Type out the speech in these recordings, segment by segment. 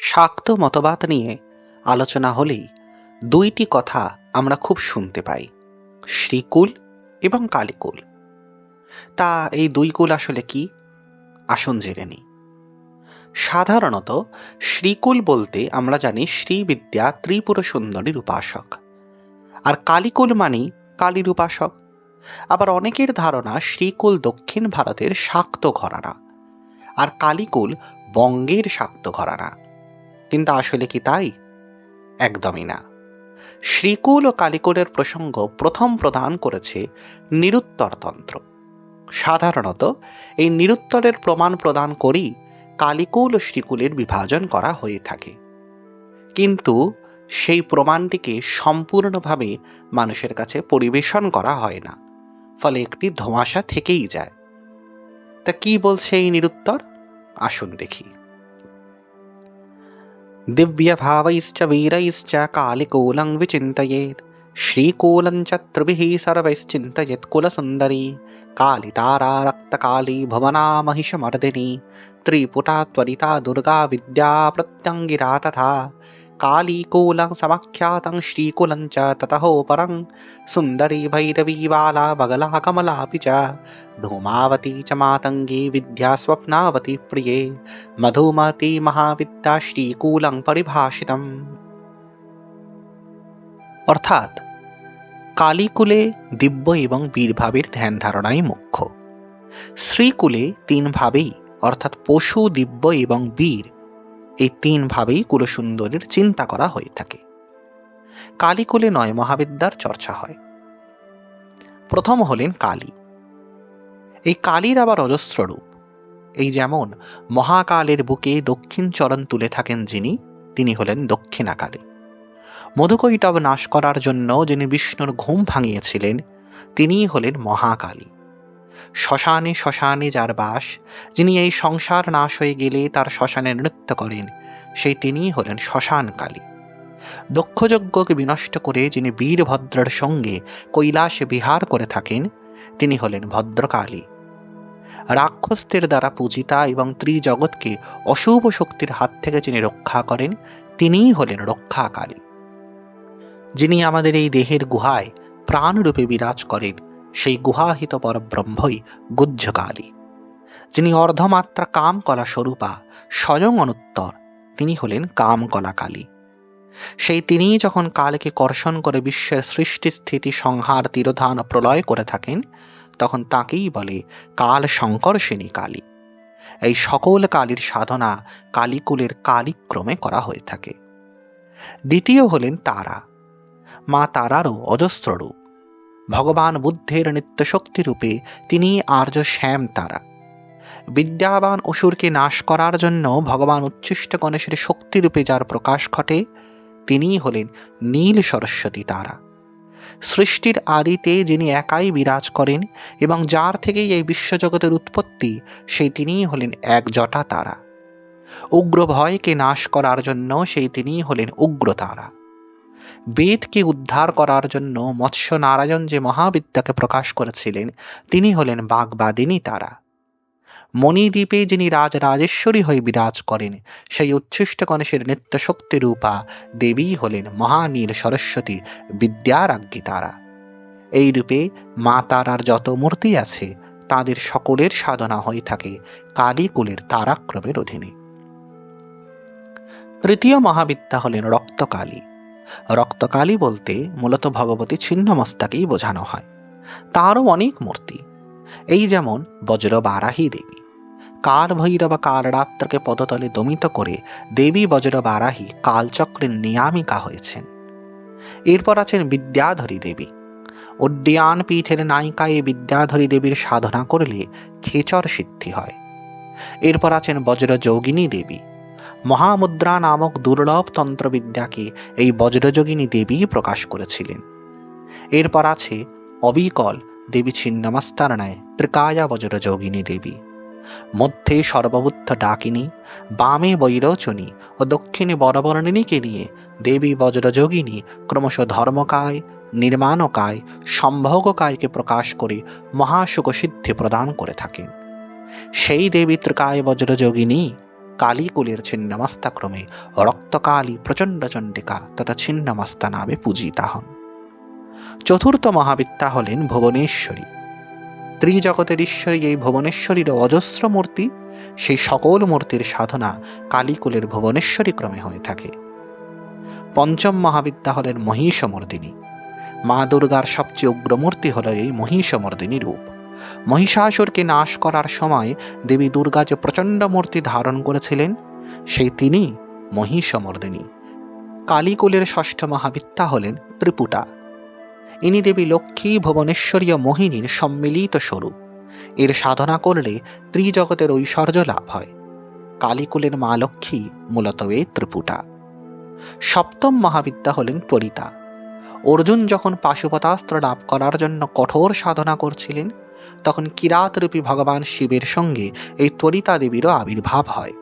শাক্ত মতবাদ নিয়ে আলোচনা হলেই দুইটি কথা আমরা খুব শুনতে পাই, শ্রীকুল এবং কালীকুল। তা এই দুই কুল আসলে কি? আসুন জেনে নিই। সাধারণত শ্রীকুল বলতে আমরা জানি শ্রীবিদ্যা ত্রিপুর সুন্দরীর উপাসক আর কালীকুল মানেই কালীর উপাসক আবার অনেকের ধারণা শ্রীকুল দক্ষিণ ভারতের শাক্ত ঘরানা, আর কালীকুল বঙ্গের শাক্ত ঘরানা। কিন্তু আসলে কি তাই? একদমই না। শ্রীকুল ও কালীকুলের প্রসঙ্গ প্রথম প্রদান করেছে নিরুত্তর তন্ত্র সাধারণত এই নিরুত্তরের প্রমাণ প্রদান করেই কালীকুল ও শ্রীকুলের বিভাজন করা হয়ে থাকে। কিন্তু সেই প্রমাণটিকে সম্পূর্ণভাবে মানুষের কাছে পরিবেশন করা হয় না, ফলে একটি ধোঁয়াশা থেকেই যায়। তা কি বলছে এই নিরুত্তর? আসুন দেখি। दिव्यभावैश्च वीरैश्च कालिकूलं विचिन्तयेत्। श्रीकूलं च त्रिभिः सर्वैश्चिन्तयेत् कुलसुन्दरी कालितारा रक्तकाली भुवना महिषमर्दिनी त्रिपुटा त्वरिता दुर्गा विद्या प्रत्यङ्गिरा तथा कालीकूलं समाख्यातं श्रीकुलं च ततः परं सुन्दरी भैरवी बाला बगला कमलापि च धूमावती च मातङ्गी विद्या स्वप्नावती प्रिये মধুমতি মহাবিদ্যা শ্রীকুলং পরিভাষিতম অর্থাৎ কালীকুলে দিব্য এবং বীরভাবের ধ্যান ধারণাই মুখ্য শ্রীকুলে তিন ভাবেই অর্থাৎ পশু দিব্য এবং বীর এই তিনভাবেই কুলসুন্দরীর চিন্তা করা হয়ে থাকে। কালীকুলে নয় মহাবিদ্যার চর্চা হয়। প্রথম হলেন কালী। এই কালীর আবার অজস্র রূপ। এই যেমন মহাকালের বুকে দক্ষিণ চরণ তুলে থাকেন যিনি, তিনি হলেন দক্ষিণাকালী। মধুকৈটব নাশ করার জন্য যিনি বিষ্ণুর ঘুম ভাঙিয়েছিলেন, তিনিই হলেন মহাকালী। শ্মশানে শ্মশানে যার বাস, যিনি এই সংসার নাশ হয়ে গেলে তার শ্মশানে নৃত্য করেন, সেই তিনিই হলেন শ্মশান কালী। দক্ষযজ্ঞকে বিনষ্ট করে যিনি বীরভদ্রের সঙ্গে কৈলাসে বিহার করে থাকেন, তিনি হলেন ভদ্রকালী। রাক্ষসদের দ্বারা পূজিতা এবং ত্রিজগৎকে অশুভ শক্তির হাত থেকে যিনি রক্ষা করেন, তিনিই হলেন রক্ষাকালী। যিনি আমাদের এই দেহের গুহায় প্রাণরূপে বিরাজ করেন সেই গুহাহিত পরব্রহ্মই গুজ্জকালী যিনি অর্ধমাত্রা কামকলা স্বরূপা, স্বয়ং অনুত্তর, তিনি হলেন কামকলা কালী সেই তিনিই যখন কালকে কর্ষণ করে বিশ্বের সৃষ্টি স্থিতি সংহার তিরোধান প্রলয় করে থাকেন, তখন তাকেই বলে কাল শঙ্কর্ষিণী কালী। এই সকল কালীর সাধনা কালীকুলের কালিক্রমে করা হয়ে থাকে। দ্বিতীয় হলেন তারা। মা তারারও অজস্র রূপ। ভগবান বুদ্ধের নিত্যশক্তি রূপে তিনি আর্য শ্যাম তারা। বিদ্যাবান অসুরকে নাশ করার জন্য ভগবান উচ্ছিষ্ট গণেশের শক্তিরূপে যার প্রকাশ ঘটে, তিনিই হলেন নীল সরস্বতী তারা। সৃষ্টির আদিতে যিনি একাই বিরাজ করেন এবং যার থেকেই এই বিশ্বজগতের উৎপত্তি, সেই তিনিই হলেন এক জটা তারা। উগ্র ভয়কে নাশ করার জন্য সেই তিনিই হলেন উগ্র তারা। বেদকে উদ্ধার করার জন্য মৎস্য নারায়ণ যে মহাবিদ্যাকে প্রকাশ করেছিলেন, তিনি হলেন বাগবাদিনী তারা। মণিদ্বীপে যিনি রাজ রাজেশ্বরী হয়ে বিরাজ করেন, সেই উচ্ছিষ্ট গণেশের নিত্য শক্তি রূপা দেবী হলেন মহানীল সরস্বতী বিদ্যারাজ্ঞী তারা। এই রূপে মা তারার যত মূর্তি আছে, তাদের সকলের সাধনা হয়ে থাকে কালীকুলের তারাক্রমের অধীনে। তৃতীয় মহাবিদ্যা হলেন রক্তকালী। রক্তকালী বলতে মূলত ভগবতী ছিন্নমস্তাকেই বোঝানো হয়। তারও অনেক মূর্তি। এই যেমন বজ্র বারাহী দেবী। কাল ভৈরব কালরাত্রকে পদতলে দমিত করে দেবী বজ্র বারাহী কালচক্রের নিয়ামিকা হয়েছেন। এরপর আছেন বিদ্যাধরী দেবী। উদ্যান পীঠের নায়িকায় বিদ্যাধরী দেবীর সাধনা করলে খেচর সিদ্ধি হয়। এরপর আছেন বজ্র যোগিনী দেবী। মহামুদ্রা নামক দুর্লভ তন্ত্রবিদ্যাকে এই বজ্রযোগিনী দেবী প্রকাশ করেছিলেন। এরপর আছে অবিকল দেবী ছিন্নমস্তার ন্যায় ত্রিকায়া বজ্রযোগিনী দেবী। মধ্যে সর্ববুদ্ধ ডাকিনী, বামে বৈরোচনী ও দক্ষিণে বরবর্ণিনীকে নিয়ে দেবী বজ্রযোগিনী ক্রমশ ধর্মকায়, নির্মাণকায়, সম্ভোগকায়কে প্রকাশ করে মহাসুখ সিদ্ধি প্রদান করে থাকেন। সেই দেবী ত্রিকায় বজ্রযোগিনী কালীকুলের ছিন্নমস্তাক্রমে রক্তকালী প্রচণ্ড চণ্ডিকা তথা ছিন্নমস্তা নামে পূজিতা হন। চতুর্থ মহাবিদ্যা হলেন ভুবনেশ্বরী। ত্রিজগতের ঈশ্বরী এই ভুবনেশ্বরীর অজস্র মূর্তি, সেই সকল মূর্তির সাধনা কালীকুলের ভুবনেশ্বরী ক্রমে হয়ে থাকে। পঞ্চম মহাবিদ্যা হলেন মহিষমর্দিনী। মা দুর্গার সবচেয়ে উগ্রমূর্তি হল এই মহিষমর্দিনী রূপ। মহিষাসুরকে নাশ করার সময় দেবী দুর্গা যে প্রচণ্ড মূর্তি ধারণ করেছিলেন, সেই তিনি মহিষমর্দিনী। কালীকুলের ষষ্ঠ মহাবিদ্যা হলেন ত্রিপুটা। ইনি দেবী লক্ষ্মী ভুবনেশ্বরীয় মোহিনীর সম্মিলিত স্বরূপ। এর সাধনা করলে ত্রিজগতের ঐশ্বর্য লাভ হয়। কালীকুলের মা লক্ষ্মী মূলত এই ত্রিপুটা। সপ্তম মহাবিদ্যা হলেন পরিতা। অর্জুন যখন পাশুপতাস্ত্র লাভ করার জন্য কঠোর সাধনা করছিলেন তখন কিরাতরূপী ভগবান শিবের সঙ্গে এই ত্বরিতা দেবীরও আবির্ভাব হয়।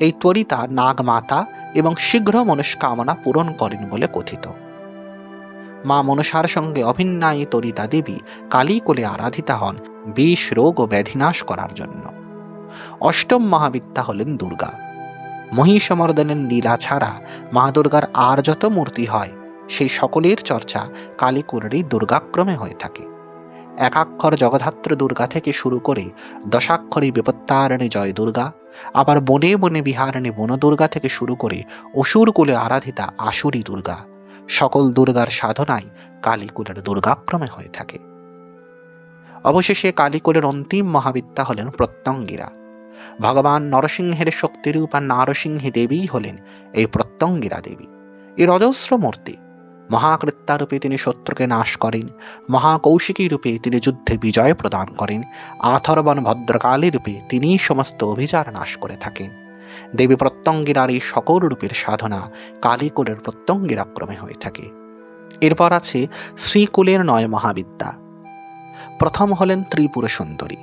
এই ত্বরিতা নাগমাতা এবং শীঘ্র মনস্কামনা পূরণ করেন বলে কথিত। মা মনসার সঙ্গে অভিন্নায়ী তরিতা দেবী কালীকুলে আরাধিতা হন বিষ, রোগ ও ব্যাধিনাশ করার জন্য। অষ্টম মহাবিদ্যা হলেন দুর্গা। মহিষমর্দনের লীলা ছাড়া মা দুর্গার আর যত মূর্তি হয়, সেই সকলের চর্চা কালীকুলেরই দুর্গাক্রমে হয়ে থাকে। একাক্ষর জগধাত্র দুর্গা থেকে শুরু করে দশাক্ষরী বিপত্তারণী জয় দুর্গা, আবার বনে বনে বিহারিণী বন দুর্গা থেকে শুরু করে অসুর কুলে আরাধিতা আসুরী দুর্গা। সকল দুর্গার সাধনাই কালীকুলের দুর্গাক্রমে হয়ে থাকে। অবশেষে কালীকুলের অন্তিম মহাবিদ্যা হলেন প্রত্যঙ্গীরা। ভগবান নরসিংহের শক্তিরূপ নারসিংহী দেবী হলেন এই প্রত্যঙ্গীরা দেবী। এর অজস্র মূর্তি মহাকৃত্যারূপে তিনি শত্রুকে নাশ করেন। মহাকৌশিকী রূপে তিনি যুদ্ধে বিজয় প্রদান করেন। আথর্বণ ভদ্রকালী রূপে তিনিই সমস্ত অভিযান নাশ করে থাকেন। দেবী প্রত্যঙ্গিরার এই সকল রূপের সাধনা কালীকুলের প্রত্যঙ্গিরাক্রমে হয়ে থাকে। এরপর আছে শ্রীকুলের নয় মহাবিদ্যা। প্রথম হলেন ত্রিপুর সুন্দরী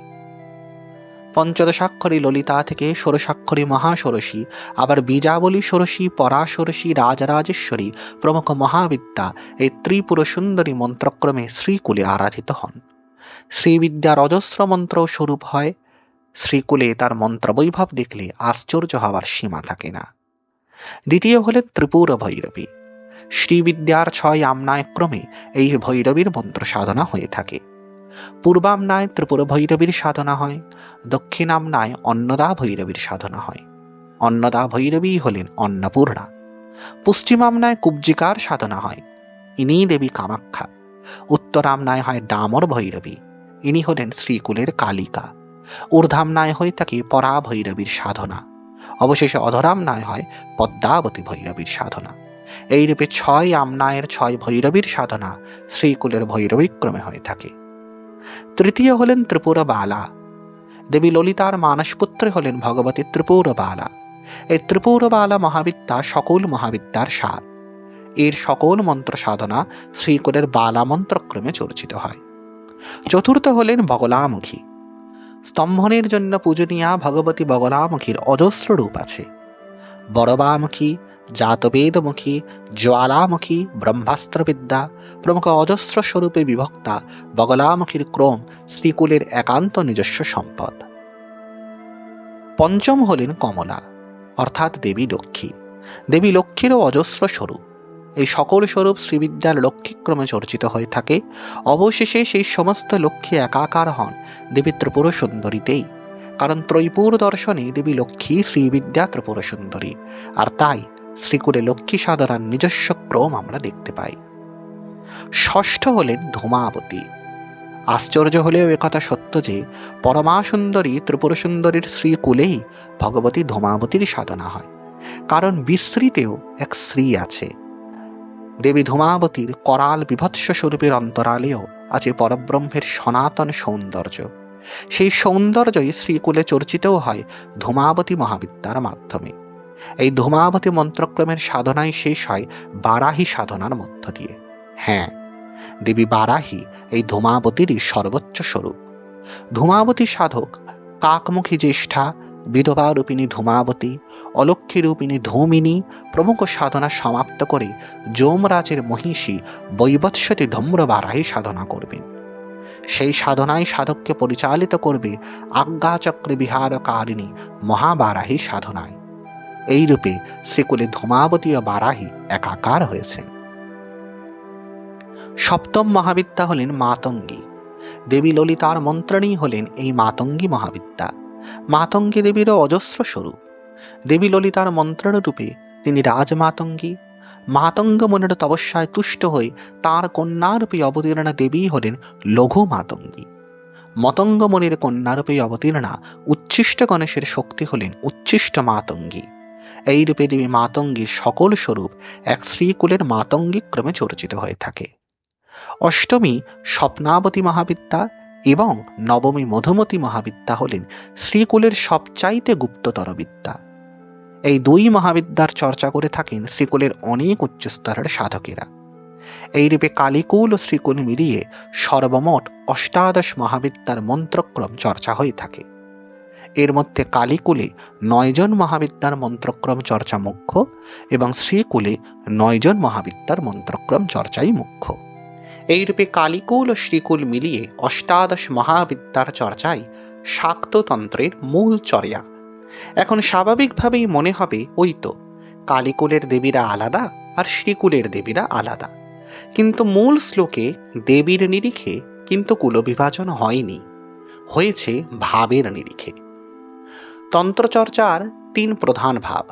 পঞ্চদশাক্ষরী ললিতা থেকে ষোড়শাক্ষরী মহাষোড়শী, আবার বীজাবলী ষোড়শী, পরাষোড়শী, রাজরাজেশ্বরী, প্রমুখ মহাবিদ্যা এই ত্রিপুর সুন্দরী মন্ত্রক্রমে শ্রীকুলে আরাধিত হন। শ্রীবিদ্যার অজস্র মন্ত্র স্বরূপ হয়। শ্রীকুলে তার মন্ত্রবৈভব দেখলে আশ্চর্য হওয়ার সীমা থাকে না। দ্বিতীয় হলেন ত্রিপুর ভৈরবী। শ্রীবিদ্যার ছয় আমনায় ক্রমে এই ভৈরবীর মন্ত্র সাধনা হয়ে থাকে। পূর্বামনায় ত্রিপুর ভৈরবীর সাধনা হয় দক্ষিণামনায় অন্নদা ভৈরবীর সাধনা হয়। অন্নদা ভৈরবী হলেন অন্নপূর্ণা। পশ্চিমামনায় কুব্জিকার সাধনা হয়, ইনি দেবী কামাখ্যা। উত্তরামনায় হয় ডামর ভৈরবী, ইনি হলেন শ্রীকুলের কালিকা। ঊর্ধ্বামনায় হয়ে থাকে পরা ভৈরবীর সাধনা। অবশেষে অধরামনায় হয় পদ্মাবতী ভৈরবীর সাধনা। এইরূপে ছয় আমনায়ের ছয় ভৈরবীর সাধনা শ্রীকুলের ভৈরবীক্রমে হয়ে থাকে। তৃতীয় হলেন ত্রিপুরা বালা দেবী ললিতার মানসপুত্র হলেন ভগবতী ত্রিপুরা বালা এই ত্রিপুরা বালা মহাবিদ্যা সকল মহাবিদ্যার সার। এর সকল মন্ত্র সাধনা শ্রীকুলের বালা মন্ত্রক্রমে চর্চিত হয়। চতুর্থ হলেন বগলামুখী। স্তম্ভনের জন্য পূজনীয়া ভগবতী বগলামুখীর অজস্র রূপ আছে। বড়বামুখী জাতবেদমুখী, জ্বালামুখী, ব্রহ্মাস্ত্রবিদ্যা, প্রমুখ অজস্র স্বরূপে বিভক্তা, বগলামুখীর ক্রম, শ্রীকুলের একান্ত নিজস্ব সম্পদ। পঞ্চম হলেন কমলা, অর্থাৎ দেবী লক্ষ্মী। দেবী লক্ষ্মীরও অজস্র স্বরূপ। এই সকল স্বরূপ শ্রীবিদ্যার লক্ষ্মীক্রমে চর্চিত হয়ে থাকে। অবশেষে সেই সমস্ত লক্ষ্মী একাকার হন দেবী ত্রিপুর সুন্দরীতেই কারণ ত্রৈপুর দর্শনে দেবী লক্ষ্মী শ্রীবিদ্যা ত্রিপুর সুন্দরী আর তাই শ্রীকুলে লক্ষ্মী সাধনার নিজস্ব ক্রম আমরা দেখতে পাই। ষষ্ঠ হলেন ধূমাবতী। আশ্চর্য হলেও একথা সত্য যে পরমা সুন্দরী ত্রিপুর সুন্দরীর শ্রীকুলেই ভগবতী ধূমাবতীর সাধনা হয়। কারণ বিস্মৃতেও এক শ্রী আছে। দেবী ধূমাবতীর করাল বিভৎস স্বরূপের অন্তরালেও আছে পরব্রহ্মের সনাতন সৌন্দর্য। সেই সৌন্দর্যই শ্রীকুলে চর্চিতও হয় ধূমাবতী মহাবিদ্যার মাধ্যমে। এই ধূমাবতী মন্ত্রক্রমের সাধনাই শেষ হয় বারাহি সাধনার মধ্য দিয়ে। হ্যাঁ দেবী বারাহি এই ধূমাবতীরই সর্বোচ্চ স্বরূপ। ধূমাবতী সাধক, কাকমুখী জ্যেষ্ঠা, বিধবা রূপিণী ধূমাবতী অলক্ষী রূপিণী ধূমিনী প্রমুখ সাধনা সমাপ্ত করে যমরাজের মহিষী বৈবৎসতী ধূম্র বারাহি সাধনা করবেন। সেই সাধনায় সাধককে পরিচালিত করবে আজ্ঞাচক্রে বিহারকারিণী মহাবারাহী সাধনায়। এই রূপে শ্রীকুলে ধূমাবতী ও বারাহী একাকার হয়েছেন সপ্তম মহাবিদ্যা হলেন মাতঙ্গী। দেবী ললিতার মন্ত্রণী হলেন এই মাতঙ্গী মহাবিদ্যা। মাতঙ্গী দেবীরও অজস্র স্বরূপ। দেবী ললিতার মন্ত্রণ রূপে তিনি রাজমাতঙ্গী। মাতঙ্গ মনের তপস্যায় তুষ্ট হয়ে তাঁর কন্যারূপে অবতীর্ণা দেবী হলেন লঘু মাতঙ্গী। মতঙ্গ মনির কন্যারূপে অবতীর্ণা উচ্ছিষ্ট গণেশের শক্তি হলেন উচ্ছিষ্ট মাতঙ্গী। এই রূপে দেবী মাতঙ্গীর সকল স্বরূপ এক শ্রীকুলের মাতঙ্গী ক্রমে চর্চিত হয়ে থাকে। অষ্টমী স্বপ্নাবতী মহাবিদ্যা এবং নবমী মধুমতী মহাবিদ্যা হলেন শ্রীকুলের সবচাইতে গুপ্ততর বিদ্যা। এই দুই মহাবিদ্যার চর্চা করে থাকেন শ্রীকুলের অনেক উচ্চস্তরের সাধকেরা। এই রূপে কালিকুল ও শ্রীকুল মিলিয়ে সর্বমোট অষ্টাদশ মহাবিদ্যার মন্ত্রক্রম চর্চা হয়ে থাকে। এর মধ্যে কালীকুলে নয়জন মহাবিদ্যার মন্ত্রক্রম চর্চা মুখ্য এবং শ্রীকুলে নয়জন মহাবিদ্যার মন্ত্রক্রম চর্চাই মুখ্য। এইরূপে কালীকুল ও শ্রীকুল মিলিয়ে অষ্টাদশ মহাবিদ্যার চর্চাই শাক্ততন্ত্রের মূল চর্যা। এখন স্বাভাবিকভাবেই মনে হবে, ওই তো, কালীকুলের দেবীরা আলাদা আর শ্রীকুলের দেবীরা আলাদা। কিন্তু মূল শ্লোকে দেবীর নিরিখে কিন্তু কুলবিভাজন হয়নি, হয়েছে ভাবের নিরিখে। তন্ত্রচর্চার তিন প্রধান ভাব,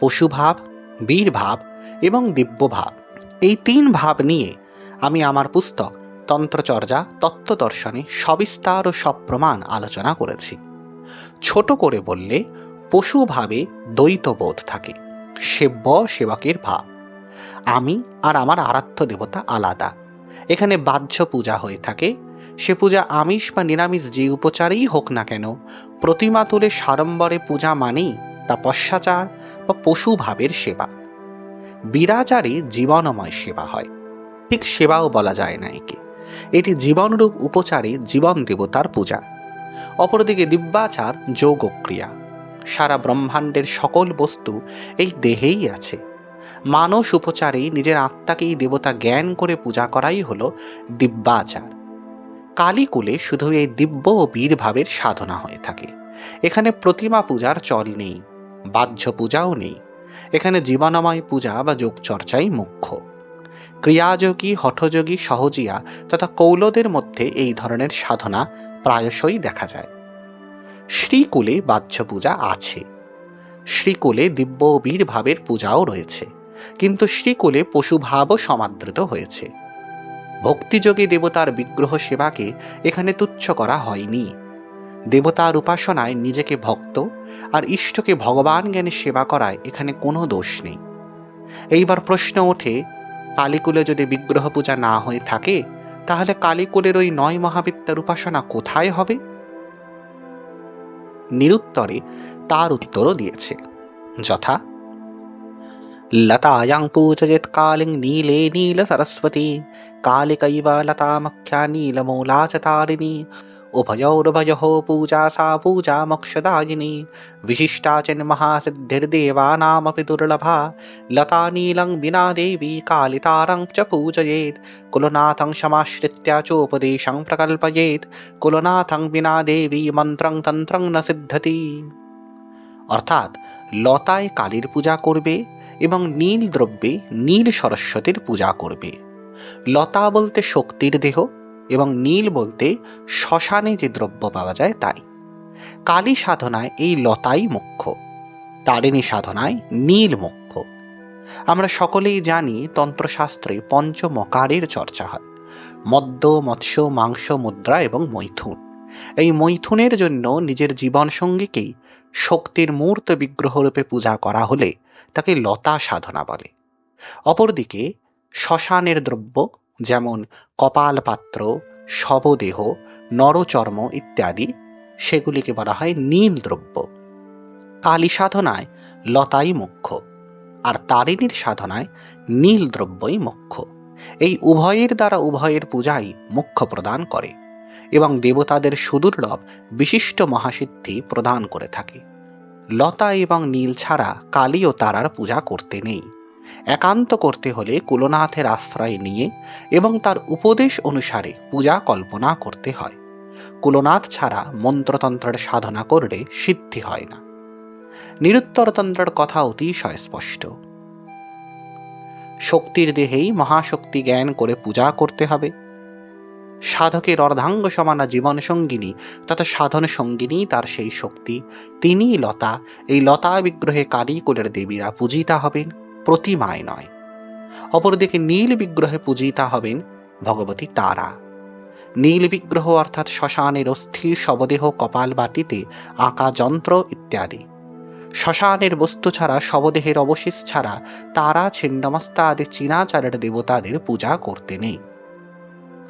পশুভাব বীর ভাব এবং দিব্য ভাব এই তিন ভাব নিয়ে আমি আমার পুস্তক তন্ত্রচর্যা, তত্ত্বদর্শনে সবিস্তার ও সপ্রমাণ আলোচনা করেছি। ছোট করে বললে, পশুভাবে দ্বৈত বোধ থাকে, সেব্য সেবকের ভাব। আমি আর আমার আরাধ্য দেবতা আলাদা। এখানে বাহ্য পূজা হয়ে থাকে সে পূজা আমিষ বা নিরামিষ যে উপচারেই হোক না কেন, প্রতিমা তুলে সাড়ম্বরে পূজা মানেই তা পশ্চাচার বা পশুভাবের সেবা। বিরাচারে জীবনময় সেবা হয়। ঠিক সেবাও বলা যায় না একে। এটি জীবনরূপ উপচারে জীবন দেবতার পূজা। অপরদিকে দিব্যাচার যোগক্রিয়া। সারা ব্রহ্মাণ্ডের সকল বস্তু এই দেহেই আছে। মানস উপচারে নিজের আত্মাকেই দেবতা জ্ঞান করে পূজা করাই হল দিব্যাচার। কালীকুলে শুধু এই দিব্য ও বীরভাবের সাধনা হয়ে থাকে। এখানে প্রতিমা পূজার চল নেই, বাহ্য পূজাও নেই। এখানে জীবনময় পূজা বা যোগচর্চাই মুখ্য। ক্রিয়াযোগী, হঠযোগী, সহজিয়া তথা কৌলদের মধ্যে এই ধরনের সাধনা প্রায়শই দেখা যায়। শ্রীকুলে বাহ্য পূজা আছে। শ্রীকুলে দিব্য বীর ভাবের পূজাও রয়েছে। কিন্তু শ্রীকুলে পশুভাবও সমাদৃত হয়েছে। ভক্তিযোগী দেবতার বিগ্রহ সেবাকে এখানে তুচ্ছ করা হয়নি। দেবতার উপাসনায় নিজেকে ভক্ত আর ইষ্টকে ভগবান জ্ঞানে সেবা করায় এখানে কোনো দোষ নেই। এইবার প্রশ্ন ওঠে, কালীকুলে যদি বিগ্রহ পূজা না হয়ে থাকে, তাহলে কালীকুলের ওই নয় মহাবিদ্যার উপাসনা কোথায় হবে? নিরুত্তরে তার উত্তরও দিয়েছে, যথা लतायां पूजयेत् कालिंग नीले नीलसरस्वती लता मुख्या नीलमूला च तारिणी उभयोरुभयोः पूजा सा पूजा मोक्षदायिनी विशिष्टा चिन्महासिद्धिर्देवानामपि दुर्लभा लता नीलं विना देवी कालितारं च पूजयेत्, कुलनाथं क्षमाश्रित्या चोपदेशं प्रकल्पयेत्, कुलनाथं विना देवी मन्त्रं तन्त्रं न सिद्धति। অর্থাৎ लताय कालीर पूजा করবে এবং নীল দ্রব্যে নীল সরস্বতীর পূজা করবে। লতা বলতে শক্তির দেহ এবং নীল বলতে শ্মশানে যে দ্রব্য পাওয়া যায় তাই। কালী সাধনায় এই লতাই মুখ্য, তারিণী সাধনায় নীল মুখ্য। আমরা সকলেই জানি তন্ত্রশাস্ত্রে পঞ্চমকারের চর্চা হয়, মদ্য, মৎস্য, মাংস, মুদ্রা এবং মৈথুন। এই মৈথুনের জন্য নিজের জীবন সঙ্গীকেই শক্তির মূর্ত বিগ্রহরূপে পূজা করা হলে তাকে লতা সাধনা বলে। অপরদিকে শ্মশানের দ্রব্য যেমন কপালপাত্র, শবদেহ, নরচর্ম ইত্যাদি, সেগুলিকে বলা হয় নীল দ্রব্য। কালী সাধনায় লতাই মুখ্য আর তারিণীর সাধনায় নীল দ্রব্যই মুখ্য এই উভয়ের দ্বারা উভয়ের পূজাই মুখ্য প্রদান করে। এবং দেবতাদের সুদুর্লভ বিশিষ্ট মহাসিদ্ধি প্রদান করে থাকে। লতা এবং নীল ছাড়া কালী ও তারার পূজা করতে নেই। একান্ত করতে হলে কুলনাথের আশ্রয় নিয়ে এবং তার উপদেশ অনুসারে পূজা কল্পনা করতে হয়। কুলনাথ ছাড়া মন্ত্রতন্ত্রের সাধনা করলে সিদ্ধি হয় না। নিরুত্তরতন্ত্রের কথা অতিশয় স্পষ্ট। শক্তির দেহেই মহাশক্তি জ্ঞান করে পূজা করতে হবে। সাধকের অর্ধাঙ্গ সমানা জীবন সঙ্গিনী তথা সাধন সঙ্গিনী তার সেই শক্তি। তিনি লতা, এই লতা বিগ্রহে কালীকুলের দেবীরা পূজিতা হবেন, প্রতিমায় নয়। অপরদিকে নীল বিগ্রহে পূজিতা হবেন ভগবতী তারা। নীল বিগ্রহ অর্থাৎ শ্মশানের অস্থির শবদেহ কপাল বাটিতে আঁকা যন্ত্র ইত্যাদি। শ্মশানের বস্তু ছাড়া শবদেহের অবশেষ ছাড়া তারা ছিন্নমস্তা আদি চীনাচারের দেবতাদের পূজা করতে নেই।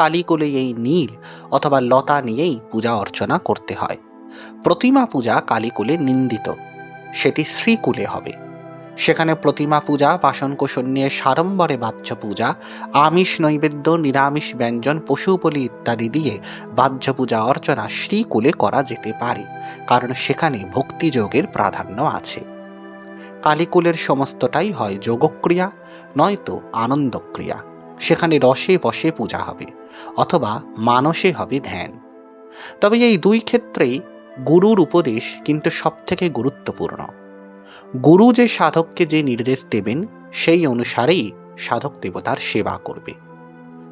কালীকুলে এই নীল অথবা লতা নিয়েই পূজা অর্চনা করতে হয়। প্রতিমা পূজা কালীকুলে নিন্দিত। সেটি শ্রীকুলে হবে। সেখানে প্রতিমা পূজা, বাসনকোসন নিয়ে সাড়ম্বরে বাহ্য পূজা, আমিষ নৈবেদ্য, নিরামিষ ব্যঞ্জন পশু বলি ইত্যাদি দিয়ে বাহ্য পূজা অর্চনা শ্রীকুলে করা যেতে পারে, কারণ সেখানে ভক্তিযোগের প্রাধান্য আছে। কালীকুলের সমস্তটাই হয় যোগক্রিয়া, নয়তো আনন্দক্রিয়া। সেখানে রসে বসে পূজা হবে, অথবা মানসে হবে ধ্যান। তবে এই দুই ক্ষেত্রেই গুরুর উপদেশ কিন্তু সবথেকে গুরুত্বপূর্ণ। গুরু যে সাধককে যে নির্দেশ দেবেন, সেই অনুসারেই সাধক দেবতার সেবা করবে।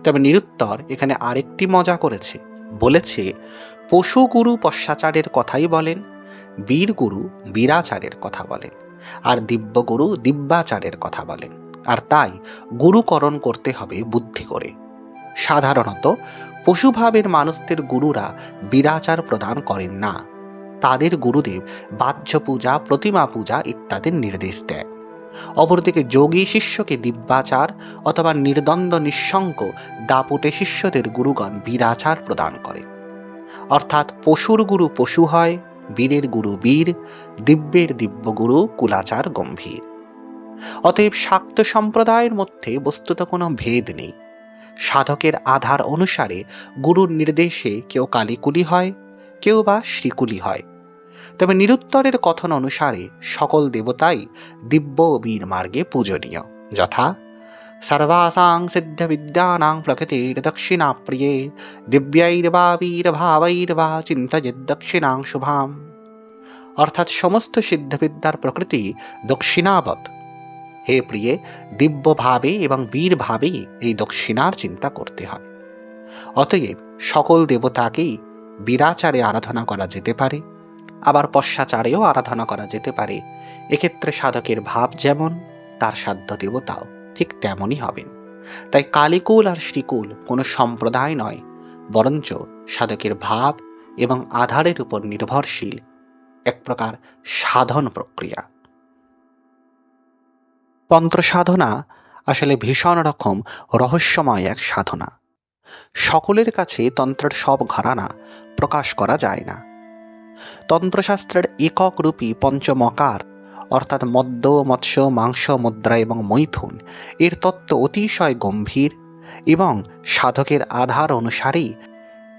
তবে নিরুত্তর এখানে আরেকটি মজা করেছে। বলেছে, পশু গুরু পশ্চাচারের কথাই বলেন, বীর গুরু বীরাচারের কথা বলেন, আর দিব্যগুরু দিব্যাচারের কথা বলেন। আর তাই গুরুকরণ করতে হবে বুদ্ধি করে। সাধারণত পশুভাবের মানুষদের গুরুরা বিরাচার প্রদান করেন না। তাদের গুরুদেব বাহ্য পূজা, প্রতিমা পূজা ইত্যাদির নির্দেশ দেয় অপরদিকে যোগী শিষ্যকে দিব্যাচার অথবা নির্দ্বন্দ্ব নিঃসঙ্ক দাপুটে শিষ্যদের গুরুগণ বীরাচার প্রদান করে। অর্থাৎ পশুর গুরু পশু হয়, বীরের গুরু বীর, দিব্যের দিব্যগুরু কুলাচার গম্ভীর। অতএব শাক্ত সম্প্রদায়ের মধ্যে বস্তুত কোনো ভেদ নেই। সাধকের আধার অনুসারে গুরুর নির্দেশে কেউ কালীকুলি হয়, কেউ বা শ্রীকুলি হয়। তবে নিরুত্তরের কথন অনুসারে সকল দেবতাই দিব্য বীর মার্গে পূজনীয়, যথা সর্বাসাং সিদ্ধ বিদ্যানাং প্রকৃতির দক্ষিণা প্রিয়ে দিব্যৈর্বা, বীরভাবৈর্বা, চিন্তয়েদ দক্ষিণাং শুভাম। অর্থাৎ সমস্ত সিদ্ধবিদ্যার প্রকৃতি দক্ষিণাবৎ। হে প্রিয়ে, দিব্যভাবে এবং বীরভাবেই এই দক্ষিণার চিন্তা করতে হয়। অতএব সকল দেবতাকেই বীরাচারে আরাধনা করা যেতে পারে, আবার পশ্চাচারেও আরাধনা করা যেতে পারে। এক্ষেত্রে সাধকের ভাব যেমন, তার সাধ্য দেবতাও ঠিক তেমনই হবেন। তাই কালীকুল আর শ্রীকুল কোনো সম্প্রদায় নয়, বরঞ্চ সাধকের ভাব এবং আধারের উপর নির্ভরশীল, এক প্রকার সাধন প্রক্রিয়া। তন্ত্র সাধনা আসলে ভীষণ রকম রহস্যময় এক সাধনা। সকলের কাছে তন্ত্রের সব ঘরানা প্রকাশ করা যায় না। তন্ত্রশাস্ত্রের একক রূপী পঞ্চমকার, অর্থাৎ মদ্য, মৎস্য, মাংস, মুদ্রা এবং মৈথুন, এর তত্ত্ব অতিশয় গম্ভীর এবং সাধকের আধার অনুসারেই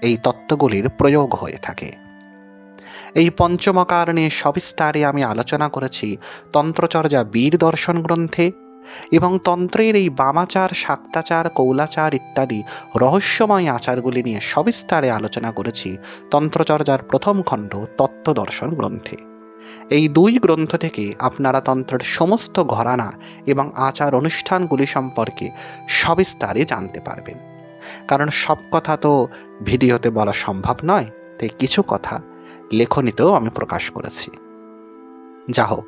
এই তত্ত্বগুলির প্রয়োগ হয়ে থাকে। এই পঞ্চমকার নিয়ে সবিস্তারে আমি আলোচনা করেছি তন্ত্রচর্যা বীর দর্শন গ্রন্থে এবং তন্ত্রের এই বামাচার শাক্তাচার কৌলাচার ইত্যাদি রহস্যময় আচারগুলি নিয়ে সবিস্তারে আলোচনা করেছি তন্ত্রচর্যার প্রথম খণ্ড, তত্ত্ব দর্শন গ্রন্থে। এই দুই গ্রন্থ থেকে আপনারা তন্ত্রের সমস্ত ঘরানা এবং আচার অনুষ্ঠানগুলি সম্পর্কে সবিস্তারে জানতে পারবেন। কারণ সব কথা তো ভিডিওতে বলা সম্ভব নয়, তাই কিছু কথা লেখনীতেও আমি প্রকাশ করেছি। যা হোক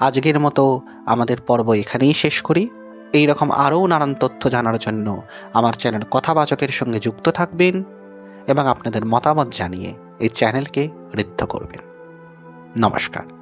আজকের মতো আমাদের পর্ব এখানেই শেষ করি। এই রকম আরও নানান তথ্য জানার জন্য আমার চ্যানেল কথাবাচকের সঙ্গে যুক্ত থাকবেন এবং আপনাদের মতামত জানিয়ে এই চ্যানেলকে ঋদ্ধ করবেন। নমস্কার।